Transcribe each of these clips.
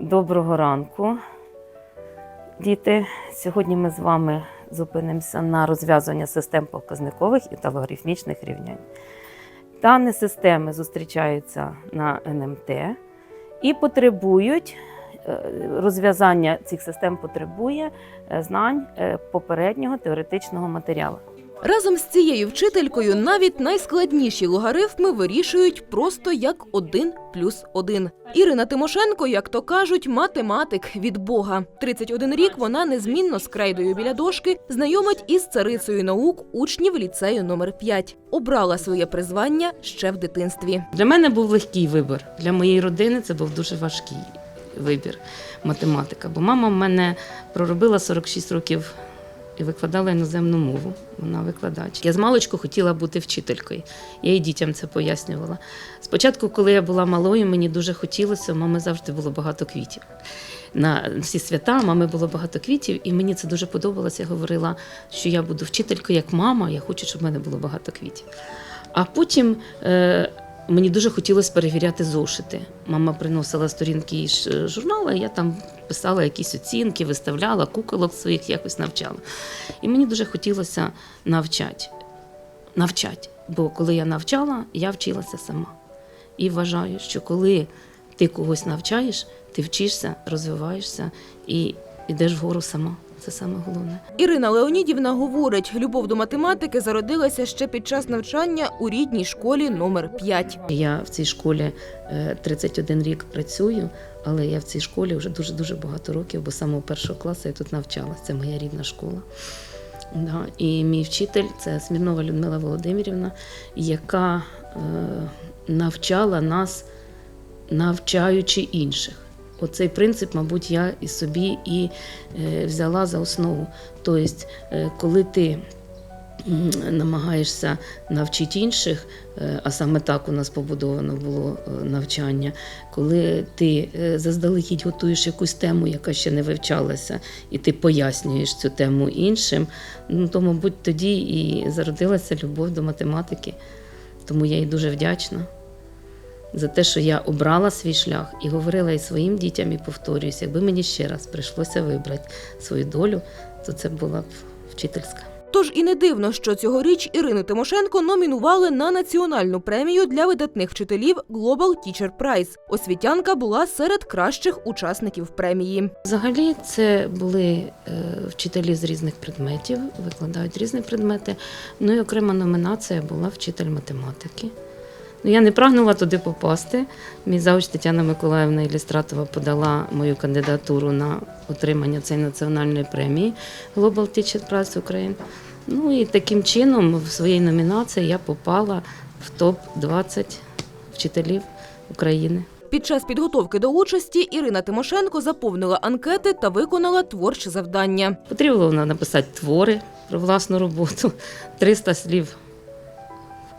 Доброго ранку, діти. Сьогодні ми з вами зупинимося на розв'язування систем показникових і логарифмічних рівнянь. Дані системи зустрічаються на НМТ і потребують е, розв'язання цих систем потребує е, знань е, попереднього теоретичного матеріалу. Разом з цією вчителькою навіть найскладніші логарифми вирішують просто як один плюс один. Ірина Тимошенко, як то кажуть, математик від Бога. 31 рік вона незмінно з крейдою біля дошки знайомить із царицею наук учнів ліцею номер 5 Обрала своє призвання ще в дитинстві. Для мене був легкий вибір. Для моєї родини це був дуже важкий вибір математика. Бо мама в мене проробила 46 років і викладала іноземну мову. Вона викладач. Я з маличку хотіла бути вчителькою. Я і дітям це пояснювала. Спочатку, коли я була малою, мені дуже хотілося, у мами завжди було багато квітів. На всі свята мами було багато квітів, і мені це дуже подобалося. Я говорила, що я буду вчителькою як мама, я хочу, щоб в мене було багато квітів. А потім е, мені дуже хотілося перевіряти зошити. Мама приносила сторінки із е, журналу, я там писала якісь оцінки, виставляла, куколок своїх якось навчала. І мені дуже хотілося навчати. навчати. Бо коли я навчала, я вчилася сама. І вважаю, що коли ти когось навчаєш, ти вчишся, розвиваєшся і йдеш вгору сама. Це саме головне. Ірина Леонідівна говорить, любов до математики зародилася ще під час навчання у рідній школі номер 5 Я в цій школі е, 31 рік працюю, але я в цій школі вже дуже дуже багато років, бо з самого першого класу я тут навчалася. Це моя рідна школа. Да. І мій вчитель це Смірнова Людмила Володимирівна, яка е, навчала нас, навчаючи інших. Оцей принцип, мабуть, я і собі і е, взяла за основу. Тобто, е, коли ти намагаєшся навчити інших, е, а саме так у нас побудовано було навчання, коли ти заздалегідь готуєш якусь тему, яка ще не вивчалася, і ти пояснюєш цю тему іншим, ну то, мабуть, тоді і зародилася любов до математики. Тому я їй дуже вдячна за те, що я обрала свій шлях і говорила і своїм дітям, і повторююсь, якби мені ще раз прийшлося вибрати свою долю, то це була б вчительська. Тож і не дивно, що цьогоріч Ірину Тимошенко номінували на національну премію для видатних вчителів Global Teacher Prize. Освітянка була серед кращих учасників премії. Взагалі, це були е, вчителі з різних предметів, викладають різні предмети. Ну і окрема номінація була вчитель математики. Ну, я не прагнула туди попасти. Мій завуч Тетяна Миколаївна Ілюстратова подала мою кандидатуру на отримання цієї національної премії Global Teacher Prize України. Ну і таким чином в своїй номінації я попала в топ-20 вчителів України. Під час підготовки до участі Ірина Тимошенко заповнила анкети та виконала творче завдання. Потрібно було написати твори про власну роботу, 300 слів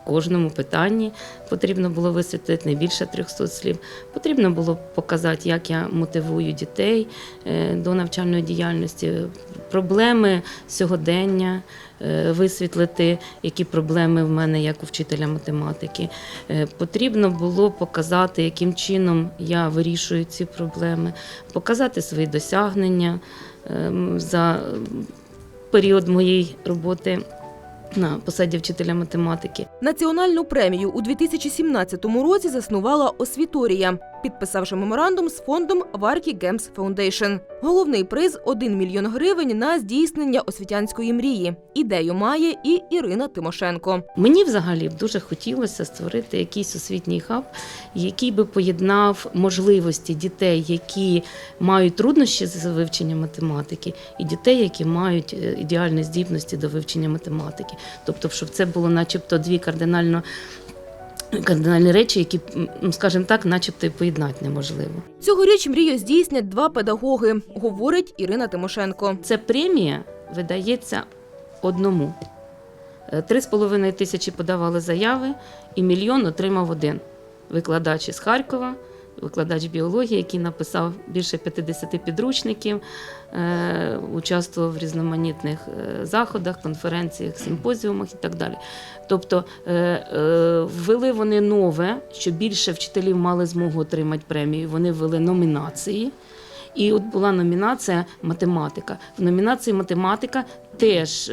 кожному питанні. Потрібно було висвітлити не більше 300 слів. Потрібно було показати, як я мотивую дітей е, до навчальної діяльності, проблеми сьогодення, е, висвітлити, які проблеми в мене як у вчителя математики. Е, Потрібно було показати, яким чином я вирішую ці проблеми, показати свої досягнення ем, за період моєї роботи на посаді вчителя математики. Національну премію у 2017 році заснувала Освіторія, підписавши меморандум з фондом Варкі Гемс Foundation. Головний приз 1 мільйон гривень на здійснення освітянської мрії. Ідею має і Ірина Тимошенко. Мені взагалі б дуже хотілося створити якийсь освітній хаб, який би поєднав можливості дітей, які мають труднощі з вивченням математики, і дітей, які мають е, ідеальні здібності до вивчення математики. Тобто, щоб це було, начебто, дві кардинально. Кардинальні речі, які, скажімо так, начебто поєднати неможливо. Цьогоріч мрію здійснять два педагоги, говорить Ірина Тимошенко. Ця премія видається одному. Е, Три з половиною тисячі подавали заяви, і мільйон отримав один викладач із Харкова, викладач біології, який написав більше 50 підручників, е, участвував в різноманітних е, заходах, конференціях, симпозіумах і так далі. Тобто е, ввели вони нове, що більше вчителів мали змогу отримати премію. Вони ввели номінації. І от була номінація математика. В номінації математика теж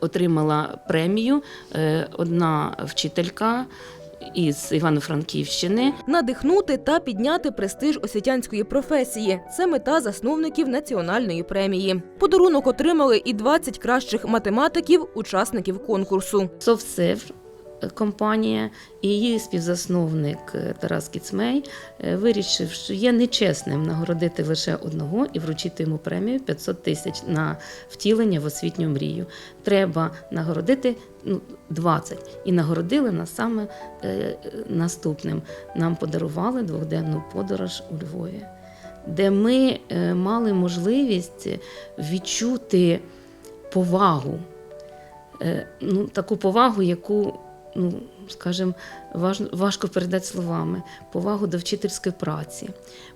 отримала премію одна вчителька із Івано-Франківщини. Надихнути та підняти престиж освітянської професії це мета засновників національної премії. Подарунок отримали і 20 кращих математиків, учасників конкурсу. Совсев компанія і її співзасновник е, Тарас Кіцмей е, вирішив, що є нечесним нагородити лише одного і вручити йому премію 500 тисяч на втілення в освітню мрію. Треба нагородити ну, 20. І нагородили нас саме е, наступним. Нам подарували двохденну подорож у Львові, де ми е, мали можливість відчути повагу е, ну, таку повагу, яку, ну, скажімо, важ, важко передати словами, повагу до вчительської праці,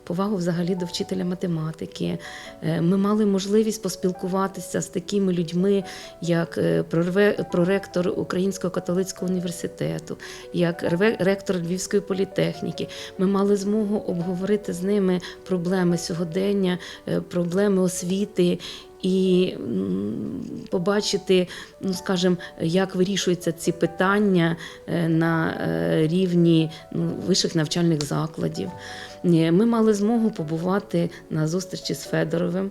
повагу взагалі до вчителя математики. Е, Ми мали можливість поспілкуватися з такими людьми, як е, проректор Українського католицького університету, як ректор Львівської політехніки. Ми мали змогу обговорити з ними проблеми сьогодення, е, проблеми освіти і побачити, ну скажімо, як вирішуються ці питання е, на е, рівні ну, вищих навчальних закладів. Ми мали змогу побувати на зустрічі з Федоровим.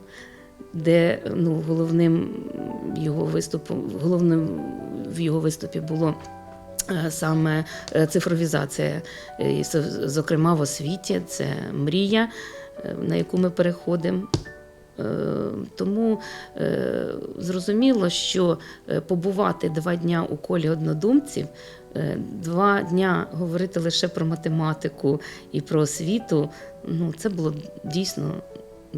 Де ну, головним його виступом, головним в його виступі було е, саме е, цифровізація, е, зокрема в освіті, це мрія, е, на яку ми переходимо. Е, Тому е, зрозуміло, що е, побувати два дня у колі однодумців, два дня говорити лише про математику і про освіту, ну це було дійсно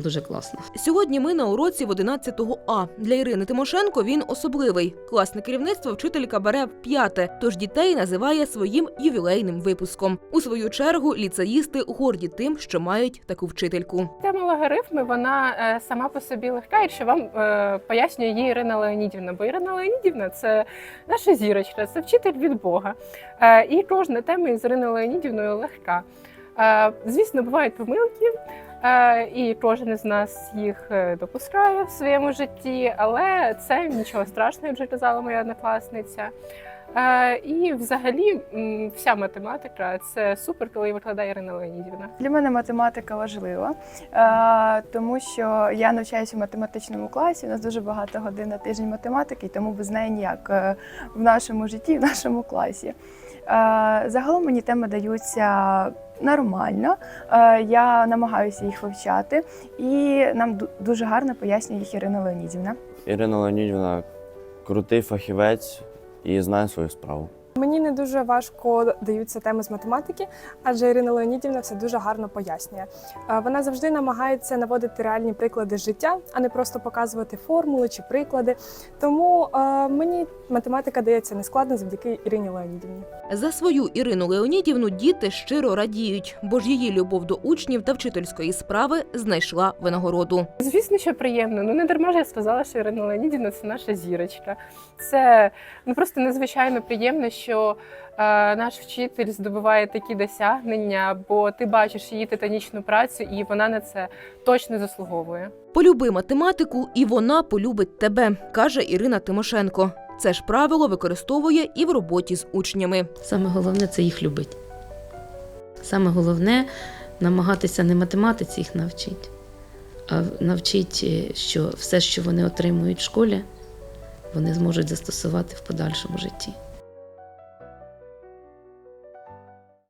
дуже класно. Сьогодні ми на уроці в 11 А. Для Ірини Тимошенко він особливий. Класне керівництво вчителька бере в п'яте, тож дітей називає своїм ювілейним випуском. У свою чергу ліцеїсти горді тим, що мають таку вчительку. Тема логарифми вона е, сама по собі легка, якщо вам е, пояснює її Ірина Леонідівна. Бо Ірина Леонідівна це наша зірочка, це вчитель від Бога. Е, і кожна тема із Іриною Леонідівною легка. Е, звісно, бувають помилки, е, і кожен із нас їх е, допускає в своєму житті, але це нічого страшного, вже казала моя однокласниця. І взагалі вся математика це супер, коли викладає Ірина Леонідівна. Для мене математика важлива, тому що я навчаюся в математичному класі. У нас дуже багато годин на тиждень математики, тому без неї ніяк в нашому житті, в нашому класі. Загалом мені теми даються нормально. Е, Я намагаюся їх вивчати, і нам дуже гарно пояснює їх Ірина Леонідівна. Ірина Леонідівна крутий фахівець і знає свою справу. Мені не дуже важко даються теми з математики, адже Ірина Леонідівна все дуже гарно пояснює. Е, Вона завжди намагається наводити реальні приклади життя, а не просто показувати формули чи приклади. Тому е, мені математика дається нескладно завдяки Ірині Леонідівні. За свою Ірину Леонідівну діти щиро радіють, бо ж її любов до учнів та вчительської справи знайшла винагороду. Звісно, що приємно. Ну не дарма ж я сказала, що Ірина Леонідівна це наша зірочка. Це ну просто надзвичайно приємно, що е, наш вчитель здобуває такі досягнення, бо ти бачиш її титанічну працю, і вона на це точно заслуговує. Полюби математику, і вона полюбить тебе, каже Ірина Тимошенко. Це ж правило використовує і в роботі з учнями. Саме головне це їх любити. Саме головне намагатися не математиці їх навчити, а навчити, що все, що вони отримують в школі, вони зможуть застосувати в подальшому житті.